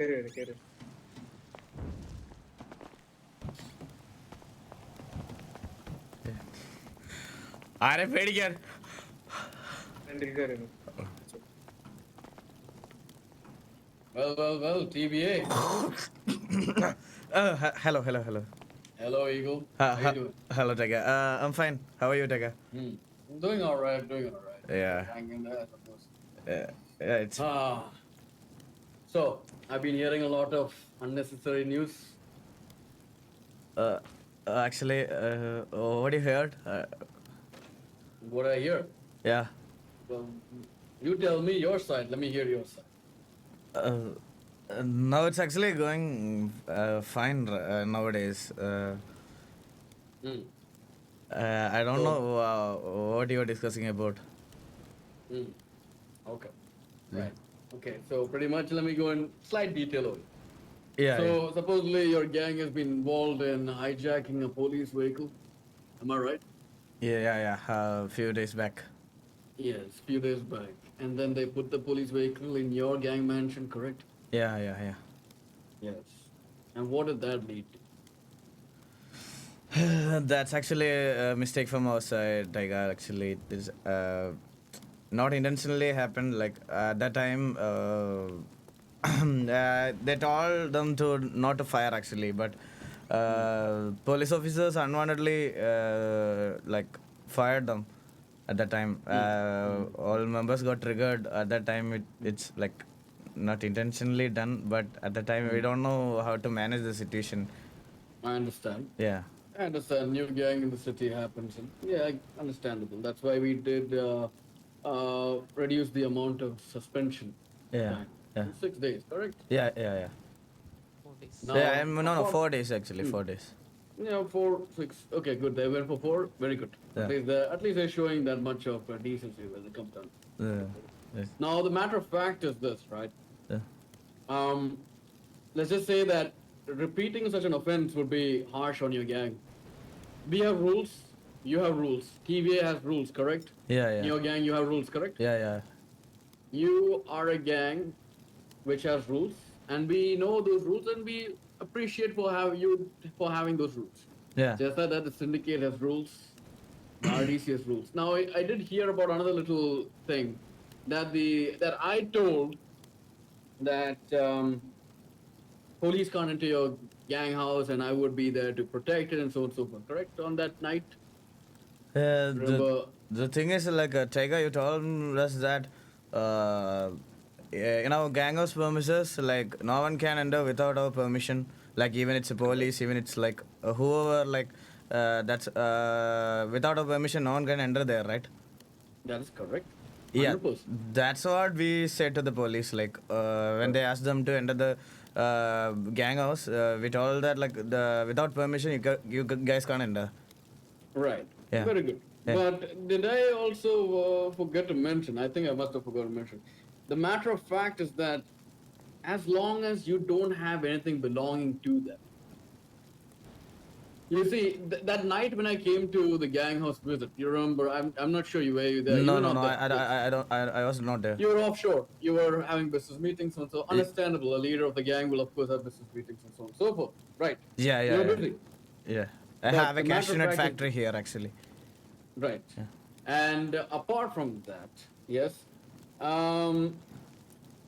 കേറി വരും കേറി വരും. ആരെ പേടിക്കാൻ ഫ്രണ്ടിൽ കേറി വരും. Well, well, well, TBA. Hello hello hello Hello, Eagle. Uh, How you doing? Hello ടക I'm fine how are you ടക Hmm. I'm doing all right. Doing all right. Yeah. Hanging in there, I suppose. It's Ah. So, I've been hearing a lot of unnecessary news. Uh, uh actually, uh, uh what you heard? Uh, what I hear? Yeah. Well, you tell me your side. Let me hear your side. Uh, uh now it's actually going uh, fine uh, nowadays. Uh, mm. uh, I don't so, know uh, what you are discussing about. Mm. Okay. Right. Okay. So pretty much, let me go in slight detail over. it. yeah, so supposedly your gang has been involved in hijacking a police vehicle. Am I right? yeah yeah yeah a few days back Yes, few days back. And then they put the police vehicle in your gang mansion, correct? yeah yeah yeah Yes. And what did that lead to? That's actually a mistake from our side, Tiger. Actually, it is uh, not intentionally happened. Like at that time, uh, uh, they told them to not to fire actually, but uh, police officers unwantedly uh, like fired them at that time. Uh, all members got triggered at that time. It, it's like not intentionally done, but at the time we don't know how to manage the situation. I understand. Yeah. I understand. New gang in the city happens. And yeah, understandable. That's why we did uh, uh, reduce the amount of suspension. Yeah, time. yeah. Six days, correct? Yeah, yeah, yeah. Four Now, yeah, I'm, no, no, four days actually, four days. Yeah, four, six. Okay, good. They went for four. Very good. Yeah. At least they're, at least they're showing that much of uh, decency when it comes down. Yeah. yes, Now, the matter of fact is this, right? yeah. Um, let's just say that repeating such an offense would be harsh on your gang. We have rules. You have rules. TVA has rules, correct? Yeah, In your gang, you have rules, correct? Yeah, yeah. You are a gang which has rules, and we know those rules, and we appreciate for have you for having those rules. Yeah. Just like that, the syndicate has rules, RDC has rules. Now, I, I did hear about another little thing that the that I told that um, police can't enter your gang house, and I would be there to protect it, and so on and so forth. Correct on that night. Uh, the, the thing is, like, uh, Tiger, you told us that uh, in our gang house premises, like, no one can enter without our permission. Like, even it's a police, even it's like uh, whoever, like, uh, that's uh, without our permission, no one can enter there, right? That is correct. Yeah, 100%. that's what we said to the police. Like uh, when they asked them to enter the uh, gang house, uh, we told that like the without permission you, ca- you guys can't enter. Right. Yeah. Very good. Yeah. But did I also uh, forget to mention? I think I must have forgot to mention. The matter of fact is that as long as you don't have anything belonging to them. You see, th- that night when I came to the gang house visit, you remember? I'm, I'm not sure you were you there. You no, were no, no. I, I, I, I don't. I, I was not there. You were offshore. You were having business meetings and so understandable. A leader of the gang will of course have business meetings and so on and so forth. Right. Yeah, yeah, You're yeah. busy. Yeah. I have a cashew nut fact is- factory here actually. Right. Yeah. And uh, apart from that, yes, um,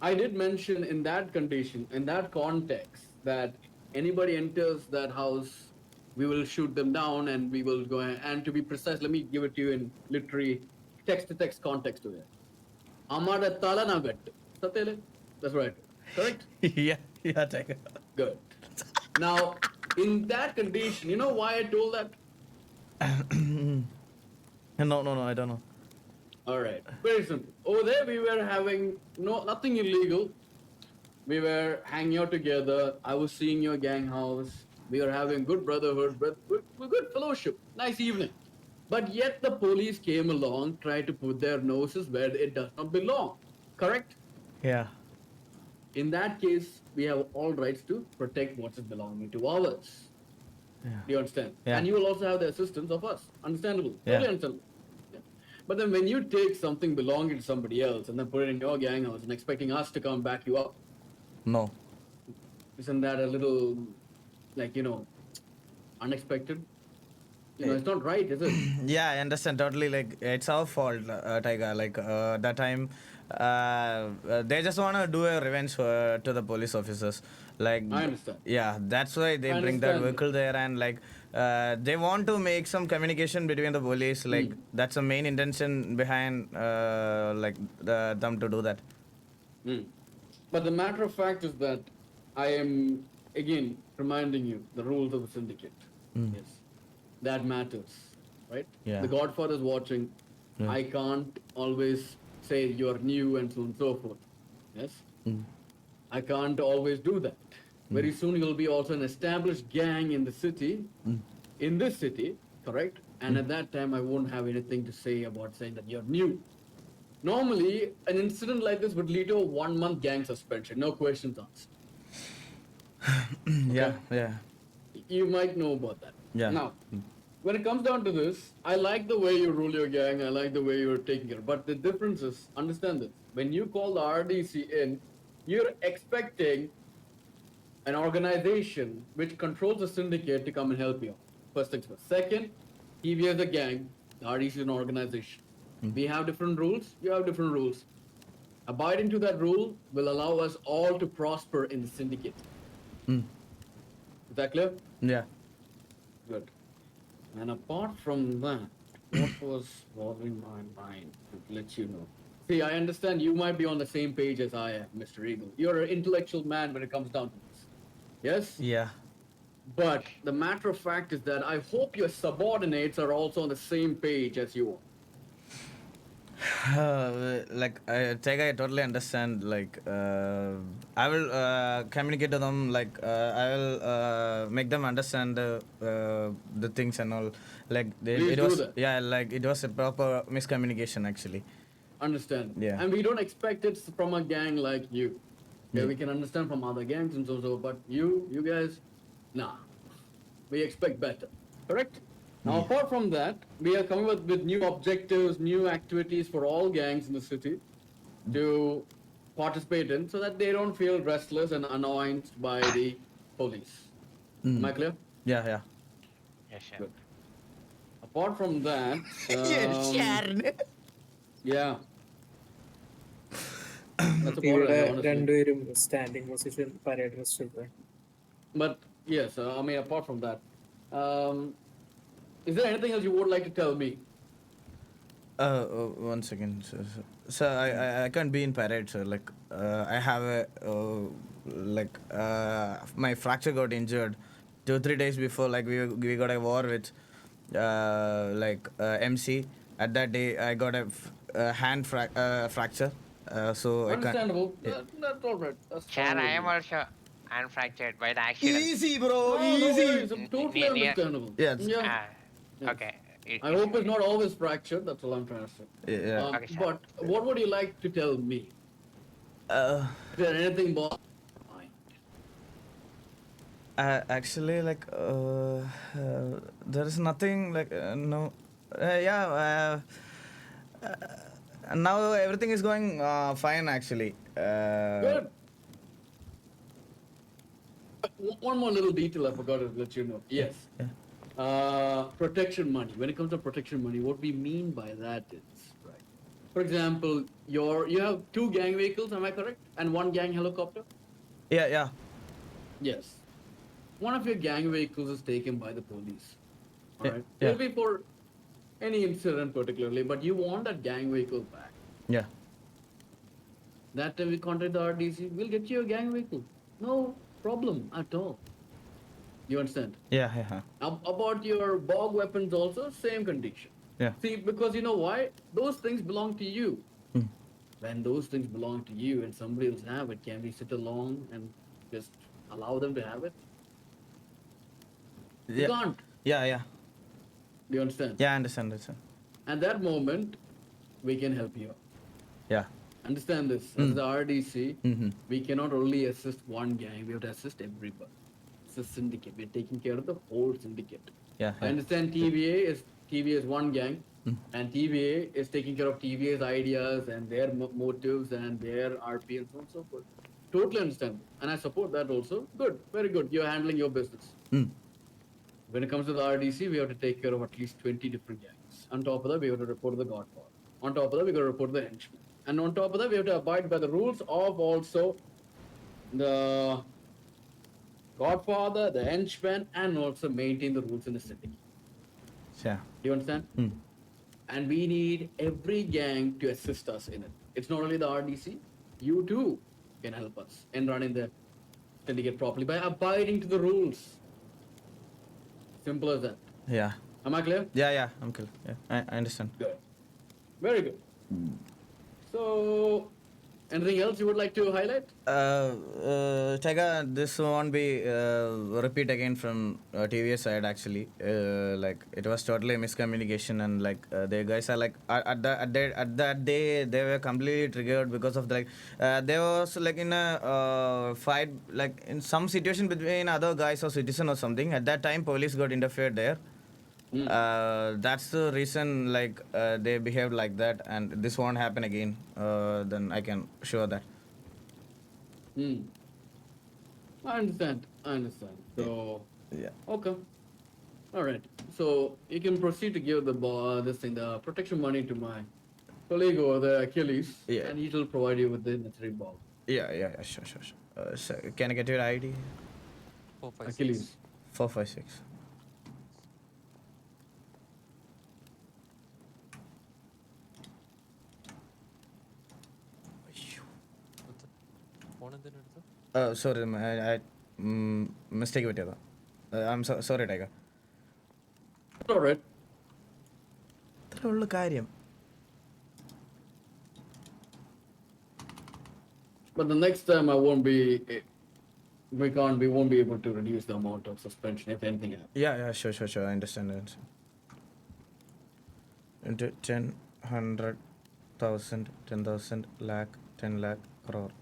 I did mention in that condition, in that context, that anybody enters that house, we will shoot them down and we will go. And to be precise, let me give it to you in literary text to text context to it. Amada talanagat. That's right. Correct? yeah, yeah, take Tiger. Good. Now, in that condition, you know why I told that? No, no, no. I don't know. All right. Very simple. Over there, we were having no nothing illegal. We were hanging out together. I was seeing your gang house. We were having good brotherhood, good, good fellowship. Nice evening. But yet the police came along, tried to put their noses where it does not belong. Correct? Yeah. In that case, we have all rights to protect what is belonging to ours. Yeah. Do you understand? Yeah. And you will also have the assistance of us. Understandable. Yeah. Totally understandable. Yeah. But then when you take something belonging to somebody else and then put it in your gang house and expecting us to come back you up, No. isn't that a little, like you know, unexpected? You know, it's not right, is it? yeah i understand totally like it's our fault uh, tiger like uh, that time uh, uh, they just want to do a revenge uh, to the police officers like I understand. yeah that's why they I bring that vehicle there and like uh, they want to make some communication between the police like Hmm. that's the main intention behind uh, like the, them to do that Mm. But the matter of fact is that I am again reminding you the rules of the syndicate. Mm. Yes, that matters, right? Yeah. The Godfather is watching. Yeah. I can't always say you're new and so on and so forth. Yes, Mm. I can't always do that. Very soon you'll be also an established gang in the city, Mm. in this city, correct? And at that time, I won't have anything to say about saying that you're new. Normally, an incident like this would lead to a one month gang suspension, no questions asked. yeah yeah You might know about that. Yeah. Now, when it comes down to this, I like the way you rule your gang, I like the way you're taking care. But the difference is, understand this, when you call the RDC in, you're expecting an organization which controls the syndicate to come and help you. First things first. Second, TV is a gang, the RDC is an organization. We have different rules, you have different rules. Abiding to that rule will allow us all to prosper in the syndicate. Mm. Is that clear? yeah Good. And apart from that, what was bothering my mind to let you know? See, I understand you might be on the same page as I am, Mr. Eagle. You're an intellectual man when it comes down to this. Yes? yeah But the matter of fact is that I hope your subordinates are also on the same page as you are. Uh, like I take I totally understand like uh, I will uh, communicate to them like uh, I will uh, make them understand the uh, the things and all like they, Please it was that. yeah like it was a proper miscommunication actually Understand? Yeah. And we don't expect it from a gang like you. Yeah, we can understand from other gangs and so so, but you, you guys, nah. We expect better. Correct? Now, apart from that, we are coming up with new objectives, new activities for all gangs in the city to participate in so that they don't feel restless and annoyed by the police. Am I clear? yeah yeah Yes, sir. Good. Apart from that, um, yeah. That's about ഇവിടെ it, honestly. രണ്ടുപേരും standing position parade rest But yes, uh, I mean, apart from that, um, is there anything else you would like to tell me? uh, uh, one second sir, sir. sir I, I I can't be in parade sir like uh, I have a uh, like uh, my fracture got injured two three days before like we we got a war with uh, like uh, MC at that day I got a f- uh, hand fra- uh, fracture uh, so I can't Understandable. That, that's all right. That's Sir, fine I am me. also unfractured by the accident. easy bro Oh, easy worries, totally Ne- ne- understandable. Yes. Yeah. Ah, Yes. Okay. It- I hope it's not always fractured. That's all I'm trying to say. yeah Um, Okay, sir. but what would you like to tell me? uh, Is there anything more? Uh, actually, like, uh, uh, there is nothing like uh, no, uh, yeah. Uh, uh, now everything is going uh, fine. Actually, uh, Good. O- One more little detail I forgot to let you know. Yes. Yeah. Uh, protection money. When it comes to protection money, what we mean by that is, right? For example, your you have two gang vehicles, am I correct? And one gang helicopter. Yeah, yeah, Yes. One of your gang vehicles is taken by the police. Yeah, Alright? yeah. It'll be for any incident particularly, but you want that gang vehicle back. yeah. That time we contact the RDC, we'll get you a gang vehicle. No problem at all. You understand? Yeah, yeah, Ab- about your bog weapons also, same condition. yeah. See, because you know why? Those things belong to you. Hmm. When those things belong to you and somebody else have it, can we sit along and just allow them to have it? You can't. yeah, yeah, Do you understand? yeah. I understand, understand. At that moment, we can help you. Yeah. Understand this. As Mm. the RDC, Mm-hmm. we cannot only assist one gang, we have to assist everybody. A syndicate. We're taking care of the whole syndicate. Yeah, I yeah. understand TVA is TVA is one gang, Mm. and TVA is taking care of TVA's ideas and their mo- motives and their RP and so on and so forth. totally understand, and I support that also. Good, very good. You're handling your business. Hmm. When it comes to the RDC, we have to take care of at least 20 different gangs. On top of that, we have to report to the Godfather. On top of that, we got to report to the henchman. And on top of that, we have to abide by the rules of also the Godfather, the henchman, and also maintain the rules in the city. Yeah. You understand? Hmm. And we need every gang to assist us in it. It's not only the RDC, you too can help us in running the syndicate properly by abiding to the rules. Simple as that. Yeah. Am I clear? Yeah, yeah, I'm clear. Yeah, I, I understand. Good. Very good. So, anything else you would like to highlight? Uh, uh, this won't be uh, repeat again from uh, TVS side actually. Uh, like it was totally a miscommunication and like uh, the guys are like at, at the at, the, at that day they were completely triggered because of like uh, there was like in a uh, fight like in some situation between other guys or citizen or something. At that time, police got interfered there. Hmm. Uh, that's the reason like uh, they behaved like that and this won't happen again uh, then i can assure that Hmm. I understand. I understand. So, yeah okay. All right. So you can proceed to give the bo- this thing, the protection money to my colleague over there, Achilles, Yeah. and he will provide you with the necessary ball. yeah yeah, yeah sure sure sure uh, so can i get your id Four, five, six. Achilles. 456 What എടുത്തത്? uh, sorry ma- i, I mm, mistake പറ്റിയതാ uh, i'm so, sorry tiger All right. ഇത്ര ഉള്ള കാര്യം But the next time I won't be. We can't. We won't be able to reduce the amount of suspension if anything happens. yeah yeah sure sure sure i understand, I understand. into 10 100 1000 10000 lakh 10 lakh crore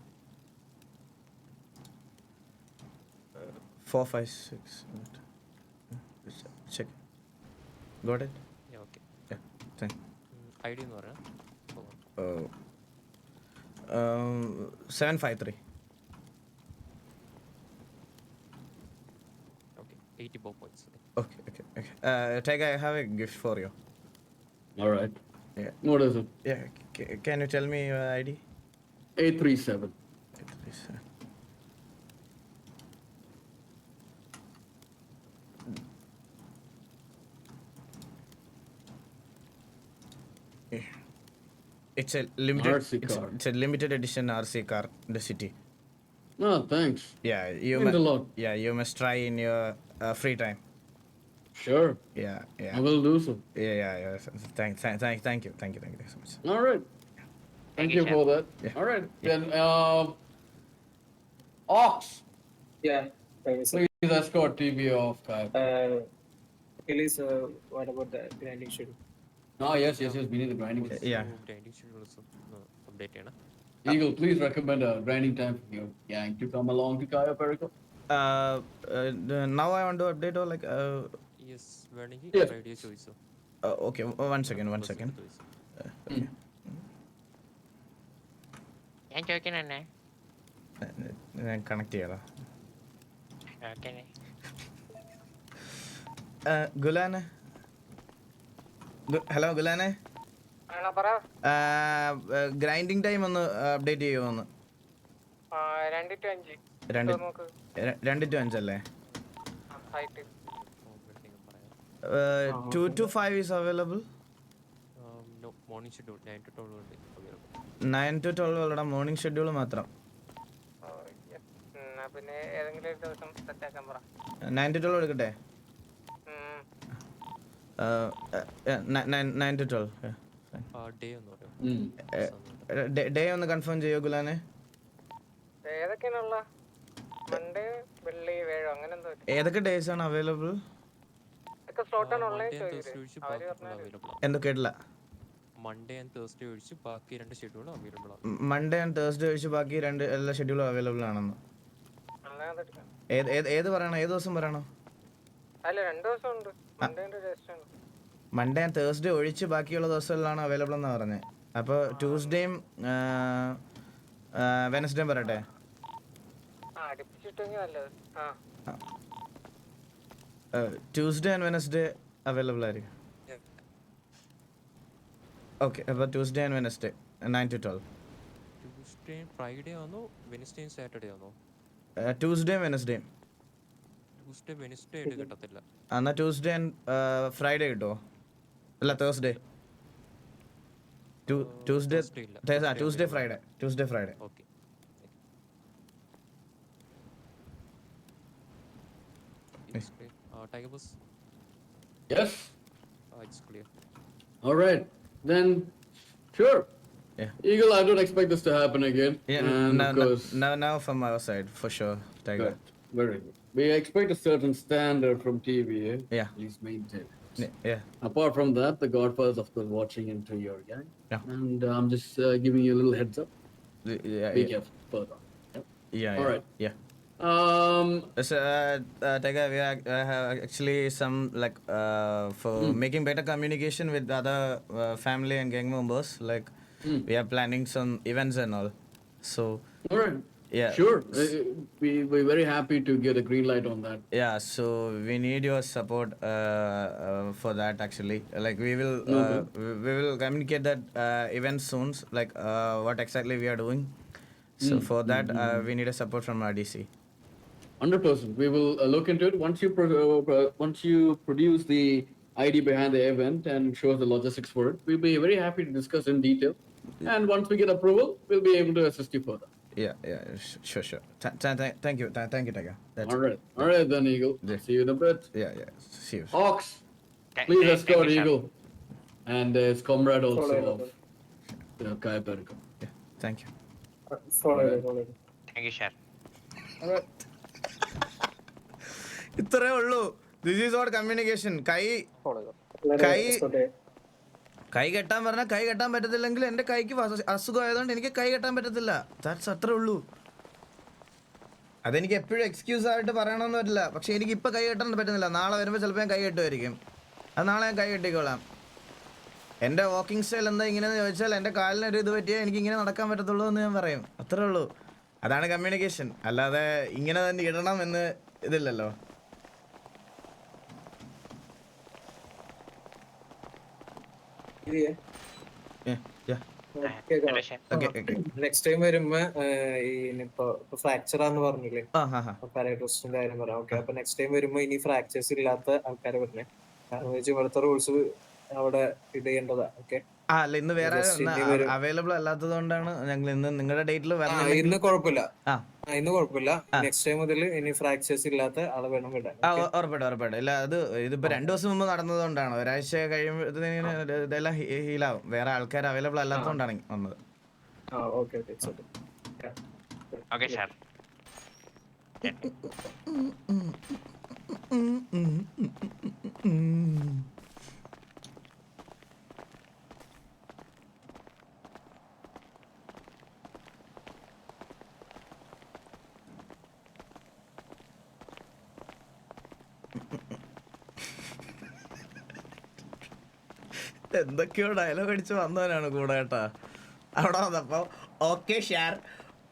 Four, five, six. Check. Got it? Yeah, okay. Yeah, thank ID ನೂರ seven five three okay eighty points. Okay. Okay. Okay. Okay ಟೈಗ್ I have a gift for you All right. Yeah. What is it? Yeah, c- can you tell me your ID? Eight three seven. Eight three seven. It's a limited. RC it's, car. it's a limited edition RC car in the city. No, thanks. Yeah, you. Means mu- a lot. Yeah, you must try in your uh, free time. Sure. Yeah, yeah, I will do so. yeah, yeah, yeah. so- so Thank, thank, thank, thank you, thank you, thank you so much. All right. Thank you you, for that. Yeah. All right. Then, uh, Ox, Yeah. Tiger, sir. please escort TV off. Kai. Uh, Achilles, uh, what about the grinding schedule? Oh, yes, yes, yes. We need the grinding. Also, Yeah. grinding schedule also ഒന്ന് update ചെയ്യണം. Eagle, please recommend a grinding time for your gang to come along to Kaya Perico. Uh, uh, the- now I want to update or like uh, Yes, വേണമെങ്കിൽ Yes. idea ചോദിച്ചോ. uh okay, one second, one Person second. ചോദിച്ചോ. Uh, ഞാൻ ചോദിക്കണേ ഞാൻ connect ചെയ്യാലോ okay ഗുലാനെ hello ഗുലാനെ grinding time ഒന്ന് update ചെയ്യുമോ രണ്ട് ടു അഞ്ച്. അല്ലേ? Two to five is available morning schedule nine to twelve morning schedule മാത്രം. പിന്നെ ഏതെങ്കിലും ഒരു ദിവസം സെറ്റ് ആക്കാൻ പറ. നയൻ ടു ട്വൽവ് എടുക്കട്ടെ. Nine to twelve. ഡേ ഒന്ന് കൺഫേം ചെയ്യോ ഗുലാനെ? ഏതൊക്കെയാണുള്ള? മൺഡേ വെള്ളി വേഴോ അങ്ങനെ എന്തോ ഏതൊക്കെ ഡേയ്സ് ആണ് അവൈലബിൾ and ചോദിച്ചത് Thursday ഒഴിച്ച് ബാക്കി. എന്തോ കേട്ടില്ല ഒഴിച്ച് രണ്ട് ഷെഡ്യൂളും അവൈലബിൾ ആണ്. മൺഡേ ആൻഡ് തേഴ്സ്ഡേ ഒഴിച്ച് ബാക്കി രണ്ട് എല്ലാ ഷെഡ്യൂളും അവൈലബിൾ ആണെന്ന്. ഏത് ഏത് ഏത് പറയണോ? ഏത് ദിവസം പറയണോ? അല്ല രണ്ട് ദിവസം ഉണ്ട് മൺഡേ തേഴ്സ്ഡേ ഒഴിച്ച് ബാക്കിയുള്ള ദിവസങ്ങളിലാണ് അവൈലബിൾ എന്ന് പറഞ്ഞത് അപ്പോൾ ട്യൂസ്ഡേയും വെനസ്ഡേയും പറയട്ടെ? ട്യൂസ്ഡേ ആൻഡ് വെനസ്ഡേ അവൈലബിൾ ആയിരിക്കും. ഓക്കെ അപ്പോൾ Tuesday and Wednesday nine to twelve Tuesday Friday ആണോ? വെനസ്ഡേയും സാറ്റർഡേ ആണോ? ട്യൂസ്ഡേ വെനസ്ഡേയും ട്യൂസ്ഡേ വെനസ്ഡേ ആയിട്ട് കിട്ടത്തില്ല. എന്നാൽ ട്യൂസ്ഡേ ആൻഡ് ഫ്രൈഡേ കിട്ടുമോ അല്ല Thursday Tuesday. Tuesday Friday Tuesday Friday okay Tiger Bus? Yes. It's clear All right. Then, sure. Yeah. Eagle, I don't expect this to happen again. Yeah, and no, of no, course, no, now from our side, for sure, Tiger. good. Very good. We expect a certain standard from TVA. Yeah. Please maintain it. Yeah, Apart from that, the Godfather's of course watching into your gang. Yeah. And uh, I'm just uh, giving you a little heads up. Yeah, Be yeah, careful further. Yep. yeah, All yeah, right. yeah. Um, So, uh, uh, Tiger, we are, uh, have actually some like uh, for Hmm. making better communication with other uh, family and gang members. Like, Hmm. we are planning some events and all. So, all right. yeah, Sure. Uh, we, we're very happy to get a green light on that. yeah. So we need your support uh, uh, for that. Actually, like we will, uh, Okay. we will communicate that uh, event soon. Like uh, what exactly we are doing. So Mm, for that, uh, we need a support from RDC. Hundred percent. We will uh, look into it once you pro- uh, pro- once you produce the ID behind the event and shows the logistics for it. We'll be very happy to discuss in detail. And once we get approval, we'll be able to assist you further. Yeah, yeah, sh- sure, sure. Th- th- th- thank you, th- thank you, Tiger. That's All right. All right then, Eagle. Yeah. See you in a bit. Yeah, yeah. See you. Hawks, Thank- please thank- escort thank you, sir. Eagle and uh, his comrade also Follow of uh, Kai Perko. Yeah, thank you. Follow ചെയ്തു follow ചെയ്തു Thank you, sir. ഇത്രേ ഉള്ളൂ this is our communication കൈ കൈ-. കൈ കെട്ടാൻ പറഞ്ഞാൽ കൈ കെട്ടാൻ പറ്റത്തില്ലെങ്കിൽ എന്റെ കൈക്ക് അസുഖമായതുകൊണ്ട് എനിക്ക് കൈ കെട്ടാൻ പറ്റത്തില്ല. ദാറ്റ്സ് അത്രേ ഉള്ളൂ. അതെനിക്ക് എപ്പോഴും എക്സ്ക്യൂസ് ആയിട്ട് പറയണമെന്ന് പറ്റില്ല. പക്ഷെ എനിക്ക് ഇപ്പൊ കൈ കെട്ടാൻ പറ്റുന്നില്ല. നാളെ വരുമ്പോൾ ചിലപ്പോൾ ഞാൻ കൈ കെട്ടുമായിരിക്കും. അത് നാളെ ഞാൻ കൈ കെട്ടിക്കോളാം. എന്റെ വാക്കിംഗ് സ്റ്റൈൽ എന്താ ഇങ്ങനെയെന്ന് ചോദിച്ചാൽ എന്റെ കാലിന് ഒരു ഇത് പറ്റിയാൽ എനിക്ക് ഇങ്ങനെ നടക്കാൻ പറ്റത്തുള്ളൂ എന്ന് ഞാൻ പറയും. അത്രേ ഉള്ളൂ. അതാണ് കമ്മ്യൂണിക്കേഷൻ അല്ലാതെ ഇങ്ങനെ തന്നെ ഇടണം എന്ന് ഇതില്ലല്ലോ. നെക്സ്റ്റ് ടൈം വരുമ്പോ ഇനിയിപ്പോ ഫ്രാക്ചർ ആന്ന് പറഞ്ഞില്ലേ? പാരാട്രിസ്റ്റിന്റെ കാര്യം പറയാം. ഓക്കെ അപ്പൊ നെക്സ്റ്റ് ടൈം വരുമ്പോ ഇനി ഫ്രാക്ചേഴ്സ് ഇല്ലാത്ത ആൾക്കാരെ പറഞ്ഞേ കാരണം വെച്ചാൽ ഇവിടുത്തെ റൂൾസ് അവിടെ ഇത് ചെയ്യേണ്ടതാ. ഓക്കെ? ആ അല്ല ഇന്ന് വേറെ അവൈലബിൾ അല്ലാത്തത് കൊണ്ടാണ് ഞങ്ങൾ ഇന്ന് നിങ്ങളുടെ ഡേറ്റിൽ ഇന്ന് കുഴപ്പമില്ല. ഇന്ന് കുഴപ്പമില്ല. നെക്സ്റ്റ് ടൈം മുതൽ ഇനി ഫ്രാക്ചേഴ്സ് ഇല്ലാത്ത ആളെ വേണം വിടാൻ. ആ ഉ- ഉറപ്പായിട്ടും ഉറപ്പായിട്ടും. ഇല്ല അത് ഇതിപ്പോ രണ്ടു ദിവസം മുമ്പ് നടന്നത് കൊണ്ടാണ് ഒരാഴ്ച കഴിയുമ്പോഴത്തേന് ഇതെല്ലാം ഹീലാവും. വേറെ ആൾക്കാർ അവൈലബിൾ അല്ലാത്തതുകൊണ്ടാണ് വന്നത്. ആ ഓക്കെ എന്തൊക്കെയോ ഡയലോഗ് അടിച്ച് വന്നവനാണ് കൂടെ കേട്ടാ. അവിടെ വന്നപ്പോ ഓക്കെ ഷെയർ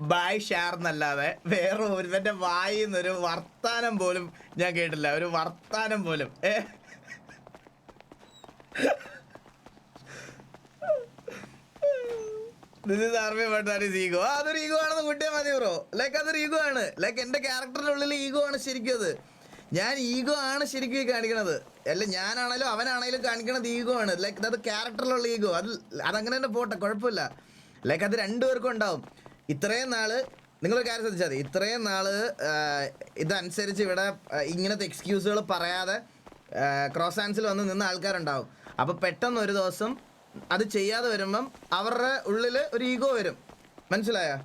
ബായ് ഷെയർ എന്നല്ലാതെ വേറെ ഒരുവന്റെ വായിന്നൊരു വർത്താനം പോലും ഞാൻ കേട്ടില്ല. ഒരു വർത്താനം പോലും. ഏ? അതൊരു ഈഗോ ആണെന്ന് കുട്ടിയെ മതി ബ്രോ ലൈക്ക് അതൊരു ഈഗോ ആണ്. ലൈക്ക് എന്റെ ക്യാരക്ടറിനുള്ളിൽ ഈഗോ ആണ് ശരിക്കും അത്. ഞാൻ ഈഗോ ആണ് ശരിക്കും കാണിക്കണത്. അല്ല ഞാനാണേലും അവനാണേലും കാണിക്കണത് ഈഗോ ആണ്. ലൈക്ക് അത് ക്യാരക്ടറിലുള്ള ഈഗോ. അത് അതങ്ങനെ തന്നെ പോട്ടെ കുഴപ്പമില്ല. ലൈക്ക് അത് രണ്ടുപേർക്കും ഉണ്ടാവും. ഇത്രയും നാൾ നിങ്ങളൊരു കാര്യം ശ്രദ്ധിച്ചാൽ മതി. ഇത്രയും നാൾ ഇതനുസരിച്ച് ഇവിടെ ഇങ്ങനത്തെ എക്സ്ക്യൂസുകൾ പറയാതെ ക്രോസ് ആൻസിൽ വന്ന് നിന്ന ആൾക്കാരുണ്ടാവും. അപ്പോൾ പെട്ടെന്ന് ഒരു ദിവസം അത് ചെയ്യാതെ വരുമ്പം അവരുടെ ഉള്ളിൽ ഒരു ഈഗോ വരും. മനസ്സിലായ?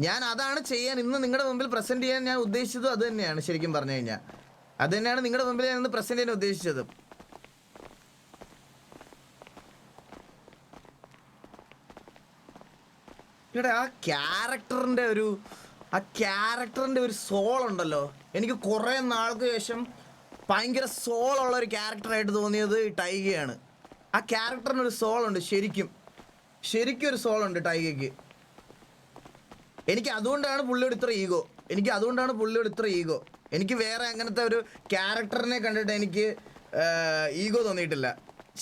ഞാൻ അതാണ് ചെയ്യാൻ ഇന്ന് നിങ്ങളുടെ മുമ്പിൽ പ്രസന്റ് ചെയ്യാൻ ഞാൻ ഉദ്ദേശിച്ചതും അത് തന്നെയാണ് ശരിക്കും പറഞ്ഞു കഴിഞ്ഞാൽ. അത് തന്നെയാണ് നിങ്ങളുടെ മുമ്പിൽ ഞാൻ ഇന്ന് പ്രസന്റ് ചെയ്യാൻ ഉദ്ദേശിച്ചത്. ഇവിടെ ആ ക്യാരക്ടറിന്റെ ഒരു ആ ക്യാരക്ടറിന്റെ ഒരു സോൾ ഉണ്ടല്ലോ. എനിക്ക് കുറെ നാൾക്ക് ശേഷം ഭയങ്കര സോൾ ഉള്ള ഒരു ക്യാരക്ടറായിട്ട് തോന്നിയത് ടൈഗയാണ്. ആ ക്യാരക്ടറിന് ഒരു സോൾ ഉണ്ട് ശരിക്കും. ശരിക്കും ഒരു സോൾ ഉണ്ട് ടൈഗയ്ക്ക്. എനിക്ക് അതുകൊണ്ടാണ് പുള്ളിയോട് ഇത്ര ഈഗോ. എനിക്ക് അതുകൊണ്ടാണ് പുള്ളിയോട് ഇത്ര ഈഗോ. എനിക്ക് വേറെ അങ്ങനത്തെ ഒരു ക്യാരക്ടറിനെ കണ്ടിട്ട് എനിക്ക് ഈഗോ തോന്നിയിട്ടില്ല.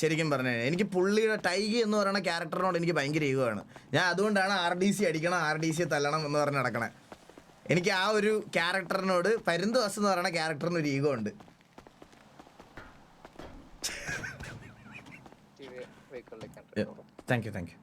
ശരിക്കും പറഞ്ഞു എനിക്ക് പുള്ളിയുടെ ടൈഗി എന്ന് പറയുന്ന ക്യാരക്ടറിനോട് എനിക്ക് ഭയങ്കര ഈഗോ ആണ്. ഞാൻ അതുകൊണ്ടാണ് ആർ ഡി സി അടിക്കണം ആർ ഡി സി തല്ലണം എന്ന് പറഞ്ഞ് നടക്കണേ. എനിക്ക് ആ ഒരു ക്യാരക്ടറിനോട് പരുന്ത് എന്ന് പറയുന്ന ക്യാരക്ടറിന് ഒരു ഈഗോ ഉണ്ട്. Thank you thank you